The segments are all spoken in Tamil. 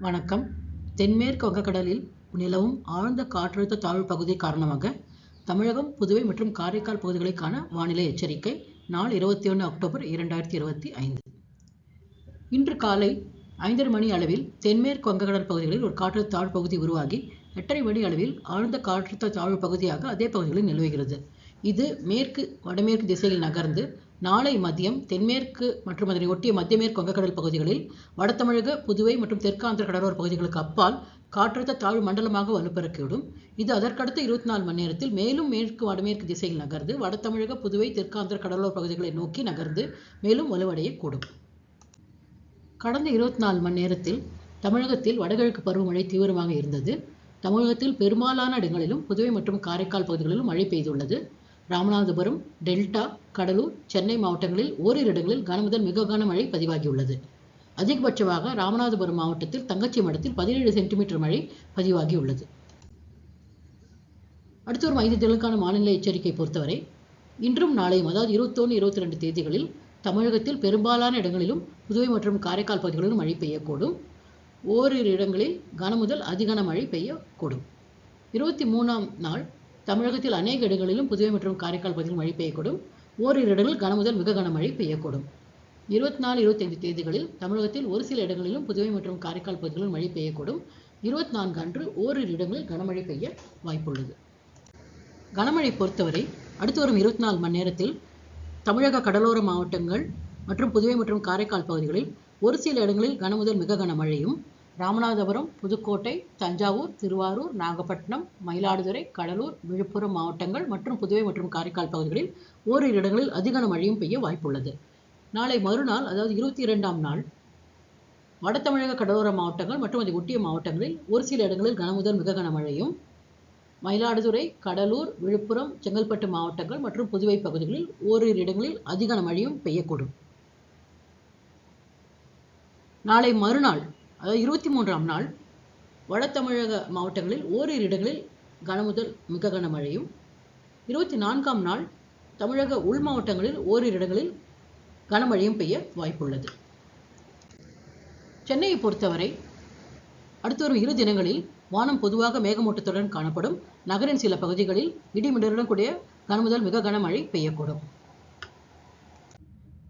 வணக்கம். தென்மேற்கு வங்கக்கடலில் நிலவும் ஆழ்ந்த காற்றழுத்த தாழ்வு பகுதி காரணமாக தமிழகம் புதுவை மற்றும் காரைக்கால் பகுதிகளுக்கான வானிலை எச்சரிக்கை நாள் இருபத்தி ஒன்று அக்டோபர் இரண்டாயிரத்தி இருபத்தி ஐந்து. இன்று காலை ஐந்தரை மணி அளவில் தென்மேற்கு வங்கக்கடல் பகுதிகளில் ஒரு காற்றழுத்த தாழ்வு பகுதி உருவாகி எட்டரை மணி அளவில் ஆழ்ந்த காற்றழுத்த தாழ்வு பகுதியாக அதே பகுதிகளில் நிலவுகிறது. இது மேற்கு வடமேற்கு திசையில் நகர்ந்து நாளை மதியம் தென்மேற்கு மற்றும் அதனை ஒட்டிய மத்திய மேற்கு வங்கக்கடல் பகுதிகளில் வடதமிழக புதுவை மற்றும் தெற்காந்திர கடலோர பகுதிகளுக்கு அப்பால் காற்றழுத்த தாழ்வு மண்டலமாக வலுப்பெறக்கூடும் இது அதற்கடுத்த இருபத்தி நாலு மணி நேரத்தில் மேலும் மேற்கு வடமேற்கு திசையில் நகர்ந்து வடதமிழக புதுவை தெற்காந்திர கடலோர பகுதிகளை நோக்கி நகர்ந்து மேலும் வலுவடையக்கூடும். கடந்த இருபத்தி நாலு மணி நேரத்தில் தமிழகத்தில் வடகிழக்கு பருவமழை தீவிரமாக இருந்தது. தமிழகத்தில் பெரும்பாலான இடங்களிலும் புதுவை மற்றும் காரைக்கால் பகுதிகளிலும் மழை பெய்துள்ளது. ராமநாதபுரம் டெல்டா கடலூர் சென்னை மாவட்டங்களில் ஓரிரு இடங்களில் கனமுதல் மிக கனமழை பதிவாகியுள்ளது. அதிகபட்சமாக ராமநாதபுரம் மாவட்டத்தில் தங்கச்சி மடத்தில் பதினேழு சென்டிமீட்டர் மழை பதிவாகியுள்ளது. அடுத்து வரும் ஐந்து தினங்களுக்கான மாநில எச்சரிக்கை பொறுத்தவரை இன்றும் நாளையும் அதாவது இருபத்தொன்று இருபத்தி ரெண்டு தேதிகளில் தமிழகத்தில் பெரும்பாலான இடங்களிலும் புதுவை மற்றும் காரைக்கால் பகுதிகளிலும் மழை பெய்யக்கூடும். ஓரிரு இடங்களில் கனமுதல் அதிகன மழை பெய்யக்கூடும். இருபத்தி மூணாம் நாள் தமிழகத்தில் அநேக இடங்களிலும் புதுவை மற்றும் காரைக்கால் பகுதியில் மழை பெய்யக்கூடும். ஓரிரு இடங்களில் கனமுதல் மிக கனமழை பெய்யக்கூடும். இருபத்தி நாலு இருபத்தைந்து தேதிகளில் தமிழகத்தில் ஒரு சில இடங்களிலும் புதுவை மற்றும் காரைக்கால் பகுதிகளில் மழை பெய்யக்கூடும். இருபத்தி நான்கு அன்று ஓரிரு இடங்களில் கனமழை பெய்ய வாய்ப்புள்ளது. கனமழை பொறுத்தவரை அடுத்து வரும் இருபத்தி நாலு மணி நேரத்தில் தமிழக கடலோர மாவட்டங்கள் மற்றும் புதுவை மற்றும் காரைக்கால் பகுதிகளில் ஒரு சில இடங்களில் கனமுதல் மிக கனமழையும் ராமநாதபுரம் புதுக்கோட்டை தஞ்சாவூர் திருவாரூர் நாகப்பட்டினம் மயிலாடுதுறை கடலூர் விழுப்புரம் மாவட்டங்கள் மற்றும் புதுவை மற்றும் காரைக்கால் பகுதிகளில் ஓரிரு இடங்களில் அதிகன மழையும் பெய்ய வாய்ப்புள்ளது. நாளை மறுநாள் அதாவது இருபத்தி இரண்டாம் நாள் வட தமிழக கடலோர மாவட்டங்கள் மற்றும் அதை ஒட்டிய மாவட்டங்களில் ஒரு சில இடங்களில் கனமுதல் மிக கனமழையும் மயிலாடுதுறை கடலூர் விழுப்புரம் செங்கல்பட்டு மாவட்டங்கள் மற்றும் புதுவை பகுதிகளில் ஓரிரு இடங்களில் அதிகன மழையும் பெய்யக்கூடும். நாளை மறுநாள் அதாவது இருபத்தி மூன்றாம் நாள் வட தமிழக மாவட்டங்களில் ஓரிரு இடங்களில் கனமுதல் மிக கனமழையும் இருபத்தி நான்காம் நாள் தமிழக உள் மாவட்டங்களில் ஓரிரு இடங்களில் கனமழையும் பெய்ய வாய்ப்புள்ளது. சென்னையை பொறுத்தவரை அடுத்து வரும் இரு தினங்களில் வானம் பொதுவாக மேகமூட்டத்துடன் காணப்படும். நகரின் சில பகுதிகளில் இடிமிடலுடன் கூடிய கனமுதல் மிக கனமழை பெய்யக்கூடும்.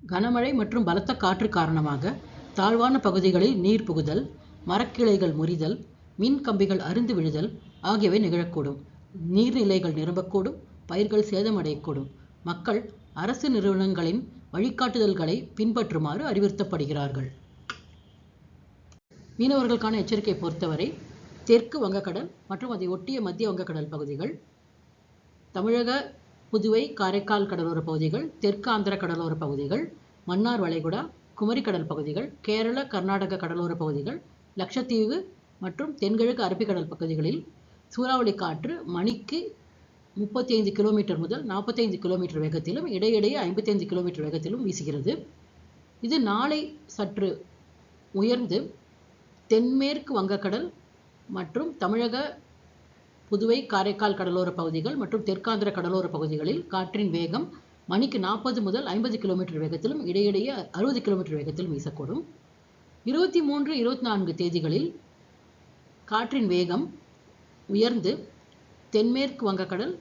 கனமழை மற்றும் பலத்த காற்று காரணமாக தாழ்வான பகுதிகளில் நீர் புகுதல் மரக்கிளைகள் முறிதல் மின் கம்பிகள் அருந்து விழுதல் ஆகியவை நிகழக்கூடும். நீர்நிலைகள் நிரம்பக்கூடும் பயிர்கள் சேதமடையக்கூடும். மக்கள் அரசு நிறுவனங்களின் வழிகாட்டுதல்களை பின்பற்றுமாறு அறிவுறுத்தப்படுகிறார்கள். மீனவர்களுக்கான எச்சரிக்கை பொறுத்தவரை தெற்கு வங்கக்கடல் மற்றும் அதை ஒட்டிய மத்திய வங்கக்கடல் பகுதிகள் தமிழக புதுவை காரைக்கால் கடலோர பகுதிகள் தெற்கு ஆந்திர கடலோர பகுதிகள் மன்னார் வளைகுடா குமரிக்கடல் பகுதிகள் கேரள கர்நாடக கடலோர பகுதிகள் லட்சத்தீவு மற்றும் தென்கிழக்கு அரபிக்கடல் பகுதிகளில் சூறாவளி காற்று மணிக்கு முப்பத்தி ஐந்து கிலோமீட்டர் முதல் நாற்பத்தைந்து கிலோமீட்டர் வேகத்திலும் இடையிடையே ஐம்பத்தைந்து கிலோமீட்டர் வேகத்திலும் வீசுகிறது. இது நாளை சற்று உயர்ந்து தென்மேற்கு வங்கக்கடல் மற்றும் தமிழக புதுவை காரைக்கால் கடலோர பகுதிகள் மற்றும் தெற்காந்திர கடலோர பகுதிகளில் காற்றின் வேகம் மணிக்கு நாற்பது முதல் ஐம்பது கிலோமீட்டர் வேகத்திலும் இடையிடையே அறுபது கிலோமீட்டர் வேகத்திலும் வீசக்கூடும். இருபத்தி மூன்று இருபத்தி நான்கு தேதிகளில் காற்றின் வேகம் உயர்ந்து தென்மேற்கு வங்கக்கடல்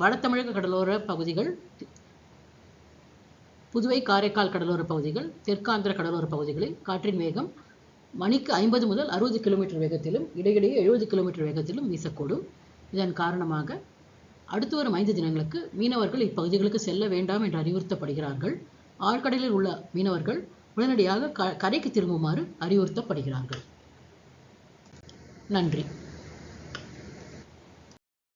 வட தமிழக கடலோர பகுதிகள் புதுவை காரைக்கால் கடலோர பகுதிகள் தெற்காந்திர கடலோர பகுதிகளில் காற்றின் வேகம் மணிக்கு ஐம்பது முதல் அறுபது கிலோமீட்டர் வேகத்திலும் இடையிடையே எழுபது கிலோமீட்டர் வேகத்திலும் வீசக்கூடும். இதன் காரணமாக அடுத்து வரும் ஐந்து தினங்களுக்கு மீனவர்கள் இப்பகுதிகளுக்கு செல்ல வேண்டாம் என்று அறிவுறுத்தப்படுகிறார்கள். ஆழ்கடலில் உள்ள மீனவர்கள் உடனடியாக க கரைக்கு திரும்புமாறு அறிவுறுத்தப்படுகிறார்கள். நன்றி.